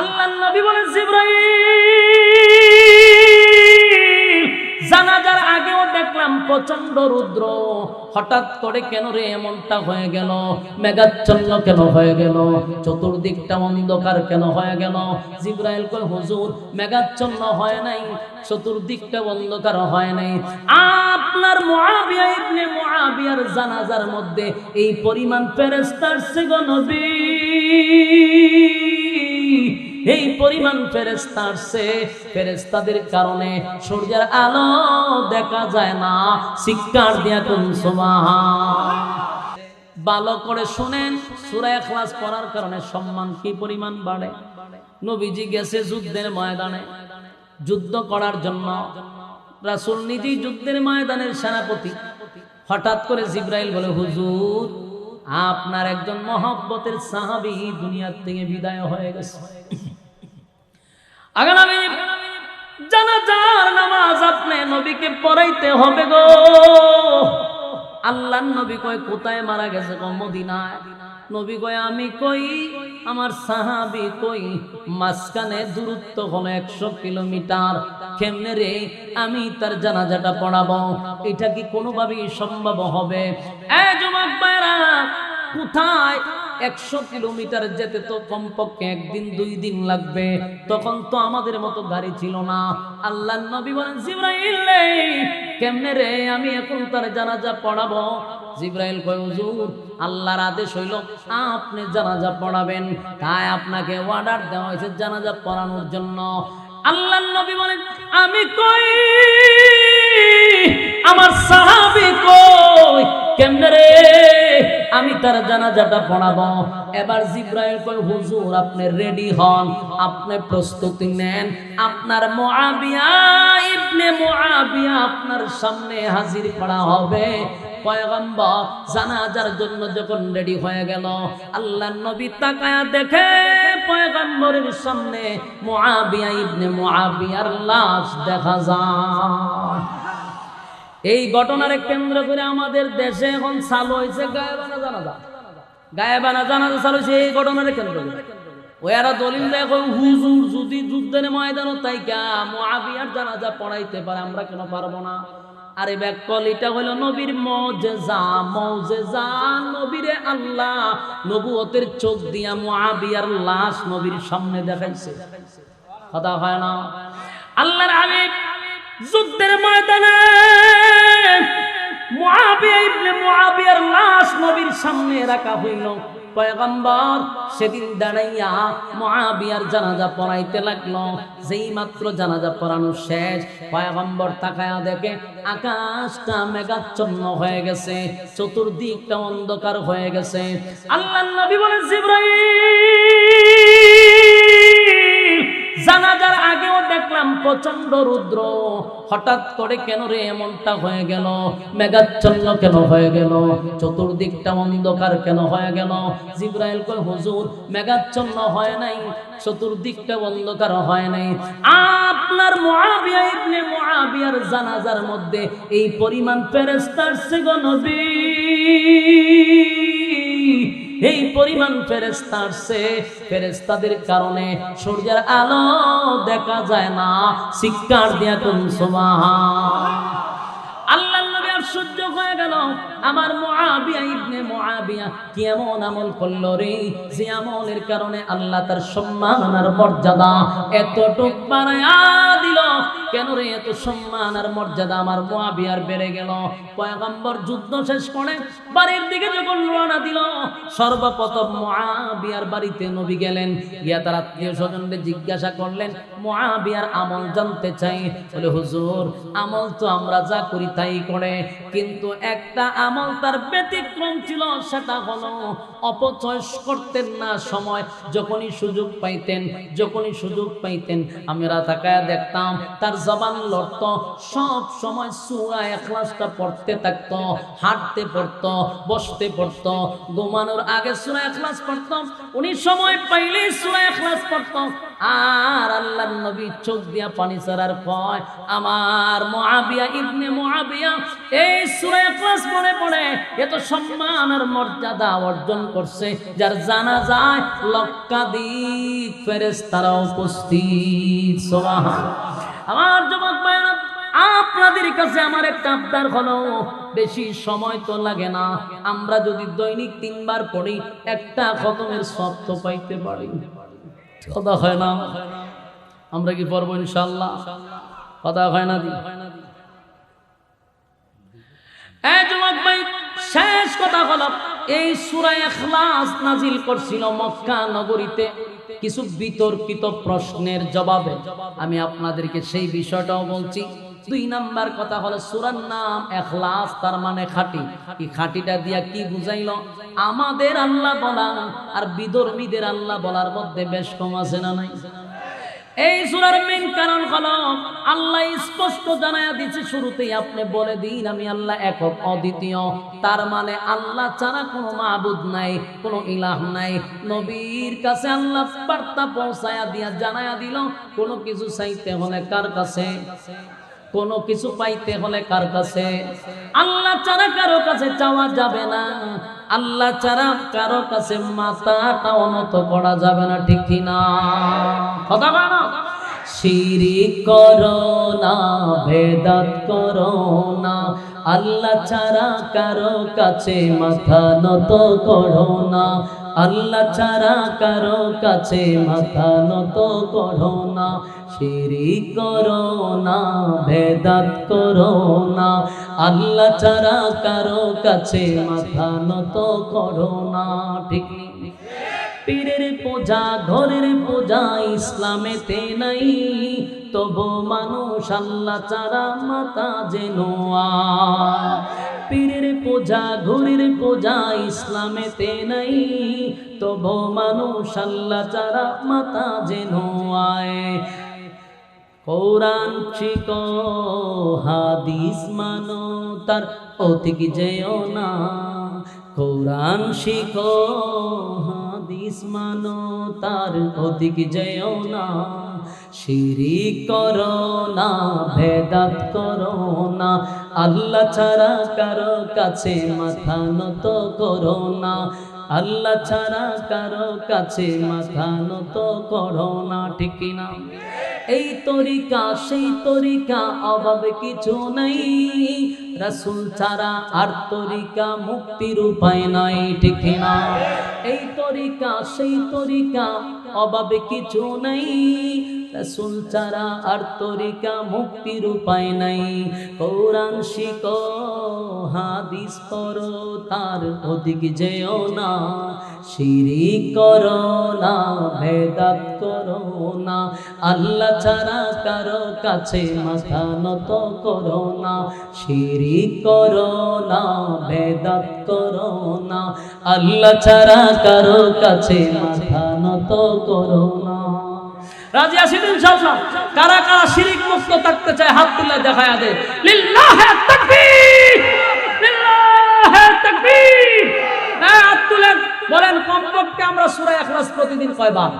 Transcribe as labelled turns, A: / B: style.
A: আল্লাহ নবী বলেন, জিব্রাইল, জানাজার আগেও দেখলাম প্রচণ্ড রুদ্র। হঠাৎ করে কেন রে এমনটা হয়ে গেল? মেঘাচ্ছন্ন কেন হয়ে গেল? চতুর্দিকটা অন্ধকার কেন হয়ে গেল? জিব্রাইল কয়, হুজুর, মেঘাচ্ছন্ন হয় নাই, চতুর্দিকটা অন্ধকার হয় নাই। আপনার মুআবিয়া ইবনে মুআবিয়ার জানাজার মধ্যে এই পরিমাণ ফেরেশতা আসছে গো নবী। এই পরিমাণ ফেরেস্তা আসছে। ফেরেস্তাদের কারণে সূর্যের আলো দেখা যায় না। শিক্ষার দিয়া কোন ভালো করে শুনেন সুরায় ইখলাস পড়ার কারণে সম্মান কি পরিমাণ বাড়ে? নবীজি গেছে যুদ্ধের ময়দানে। যুদ্ধ করার জন্য রাসুল নিজেই যুদ্ধের ময়দানের সেনাপতি। হঠাৎ করে জিব্রাইল বলে, হুজুর আপনার একজন মহব্বতের সাহাবি দুনিয়ার থেকে বিদায় হয়ে গেছে। আগামী জানাজার নামাজ আপনি নবীকে পড়াইতে হবে গো। আল্লাহ নবী কয়, কোথায় মারা গেছে গো মদিনায়? নবী কয়, আমি কই? আমার সাহাবি কই? মাঝখানে দূরত্ব হলো একশো কিলোমিটার। কেমনে রে? আমি তার জানাজাটা পড়াবো। এটা কি কোনোভাবেই সম্ভব হবে? কোথায়? একশো কিলোমিটার যেতে তো কমপক্ষে একদিন, দুই দিন লাগবে। তখন তো আমাদের মতো গাড়ি ছিল না। আল্লাহ নবী বলেন কেমনে রে? আমি এখন তার জানাজা পড়াবো। জিব্রাইল কয়, হুজুর, আল্লাহর আদেশ হইল, আপনি জানাজা পড়াবেন। তাই আপনাকে অর্ডার দেওয়া হয়েছে জানাজা পড়ানোর জন্য। আল্লাহ নবী বলেন, আমি কই? আমার কই কেমনে রে? আমি তার জানাজাটা পড়াবো। এবার জিব্রাইল কই হুজুর, আপনি রেডি হন? আপনি প্রস্তুতি নেন। আপনার মুআবিয়া, ইবনে মুআবিয়া আপনার সামনে হাজির করা হবে। পয়গম্বর জানাজার জন্য যখন রেডি হয়ে গেল আল্লাহ নবী তাকায়া দেখে পয়গম্বরের সামনে মুআবিয়া, ইবনে মুআবিয়ার লাশ দেখা যায়। এই ঘটনার কেন্দ্র করে আমাদের দেশে এখন চালু হয়েছে গায়েবানা জানাজা। গায়েবানা জানাজা চালু হয়েছে এই ঘটনার কেন্দ্র করে। ওয়ারা দলিল দেখো হুজুর যদি যুদ্ধের ময়দান তাই কা মুআবিয়ার জানাজা পড়াইতে পারে, আমরা কেন পারব না? আরে ব্যাকল এটা হলো নবীর মজেজা মজেজা নবীরে আল্লাহ নবুয়তের চোখ দিয়া মুআবিয়ার লাশ নবীর সামনে দেখাইছে। কথা হয় না? আল্লাহর হাবিব যুদ্ধের ময়দানে মুআবিয়ার লাশ নবীর সামনে রাখা হইল। পয়গম্বর সেদিন দাঁড়াইয়া মুআবিয়ার জানাজা পড়াইতে লাগল। যেই মাত্র জানাজা পড়ানো শেষ, পয়গম্বর তাকায়া দেখে আকাশটা মেঘাচ্ছন্ন হয়ে গেছে, চতুর্দিকটা অন্ধকার হয়ে গেছে। আল্লাহ নবী বলে জিব্রাইল, জানাজার দেখলাম প্রচণ্ড রুদ্র। হঠাৎ করে কেন রে এমনটা হয়ে গেল? মেঘাচ্ছন্ন কেন হয়ে গেল? চতুর্দিকটা অন্ধকার কেন হয়ে গেল? জিব্রাইল কয়, হুজুর, মেঘাচ্ছন্ন হয় নাই, চতুর্দিকটা অন্ধকার হয় নাই। আপনার মুআবিয়া ইবনে মুআবিয়ার জানাজার মধ্যে এই পরিমাণ ফেরেশতা আসছে গো নবী। এই পরিমাণ ফেরেস্তা আসছে। ফেরেস্তাদের কারণে সূর্যের আলো দেখা যায় না। শিক্ষার দিয়া কোন আল্লাহ হয়ে গেল। আমার মুআবিয়া ইবনে মুআবিয়া কি এমন আমল করল রে? যে আমলের কারণে আল্লাহ তার সম্মান আর মর্যাদা এতটুক বাড়ায়া দিল কেন রে এত সম্মান আর মর্যাদা আমার মুআবিয়ার বেড়ে গেল? পয়গম্বর যুদ্ধ শেষ করে বাড়ির দিকে যখন রওনা দিল, সর্বপ্রথম মুআবিয়ার বাড়িতে নবী গেলেন। গিয়া তার আত্মীয় স্বজনদের জিজ্ঞাসা করলেন মুআবিয়ার আমল জানতে চাই? বলে, হুজুর, আমল তো আমরা যা করি তাই করে। কিন্তু একটা আমল তার ব্যতিক্রম ছিল, সেটা হলো অপচয় করতেন না সময়। যখনই সুযোগ পাইতেন, যখনই সুযোগ পাইতেন আমরা তাকায় দেখতাম তার জবান লড়তো, সব সময় সুরা এখলাসটা পড়তে থাকতো, হাঁটতে পড়তো, বসতে পড়তো। ঘুমানোর আগে সুরা এখলাস পড়তো উনি সময় পাইলেই সুরা এখলাস পড়তো আর আল্লাহ নবী চোখ দিয়া পানি ছাড়ার কয় আমার মহাবিয়া ইবনে মহাবিয়া এই সূরা ইখলাস পড়ে। পড়ে এত সম্মান আর মর্যাদা অর্জন করছে, যার জানা যায় লক্ষাধিক ফেরেশতারা উপস্থিত। সুবহান আমার যুবক ভাইরা আপনাদের কাছে আমার একটা আবদার হলো, বেশি সময় তো লাগে না, আমরা যদি দৈনিক তিনবার পড়ি, একটা খতমের সব তো পাইতে পারি। কথা হয় না? আমরা কি পড়ব ইনশাল্লাহ কথা হয় না শেষ কথা এই নাজিল করছিল মক্কা নগরীতে। কিছু বিতর্কিত প্রশ্নের জবাবে আমি আপনাদেরকে সেই বিষয়টাও বলছি। দুই নাম্বার কথা হলো, সুরার নাম ইখলাস তার মানে খাঁটি। এই খাঁটিটা দিয়া কি বুঝাইল? আমাদের আল্লাহ বলা আর বিধর্মীদের আল্লাহ বলার মধ্যে বেশ কম আছে না নাই? এই সূরার মেন কারণ হলো, আল্লাহ স্পষ্ট জানায়া দিচ্ছে শুরুতেই, আপনি বলে দিন, আমি আল্লাহ একক, অদ্বিতীয়। তার মানে আল্লাহ ছাড়া কোনো মাবুদ নাই, কোনো ইলাহ নাই। নবীর কাছে আল্লাহ বার্তা পৌঁছায়া দিয়া জানায়া দিল, কোনো কিছু চাইতে হলে কার কাছে? কোনো কিছু পাইতে হলে কার কাছে? আল্লাহ ছাড়া কারও কাছে চাওয়া যাবে না। আল্লাহ ছাড়া কারও কাছে মাথাটা অনত পড়া যাবে না, ঠিক না? কথা বলো শিরি করো না ভেদাত করো না, আল্লাহ ছাড়া কারও কাছে মাথা নত করো না। আল্লাহ ছাড়া কারও কাছে মাথা নত করো না শিরি করো না ভেদাত করো না আল্লাহ ছাড়া কারও কাছে মাথা নত করো না, ঠিক পীরের পূজা, ঘরের পূজা ইসলামেতে নাই, তবু মানুষ আল্লাহ চারা মাতা যেন। পীরের পূজা, ঘুরির পূজা ইসলামেতে নাই। তবু মানুষ আল্লাহ চারা মাতা যেন আয়। কোরআন শিখ, হাদিস মানো, তার অতিক যেও না। কোরআন শিখ, হাদিস মানো, তার অধিক যেও না। শিরি করো না ভেদাত করো না। আল্লাহ ছাড়া কারও কাছে মাথা নত করো না। আল্লাহ ছাড়া কারও কাছে মাথা নত করো না, ঠিক না এই তরিকা, সেই তরিকা, অভাবে কিছু নাই। রাসুল ছাড়া আর তরিকা মুক্তির উপায় নাই ঠিক না এই তরিকা, সেই তরিকা, অভাবে কিছু নাই। রাসুল ছাড়া আর তরিকা মুক্তির উপায় নাই। কৌরাংশিক হাদিস পড়ো, তার অধিক যেও না। শিরি করো না ভেদাত করো না। আল্লাহ ছাড়া কারও কাছে মাথা নত করো না। শিরি করো না ভেদাত করো না। আল্লাহ ছাড়া কারও কাছে মাথা নত করো না। রাজি আছেন ইনশাআল্লাহ? কারা কারা শিরিক মুক্ত থাকতে চায়, হাত তুলে দেখায়া দে তাকবীর! তাকবীর। হ্যাঁ হাত তুলেন বলেন কমপক্ষে আমরা সূরা ইখলাস প্রতিদিন কয়বার?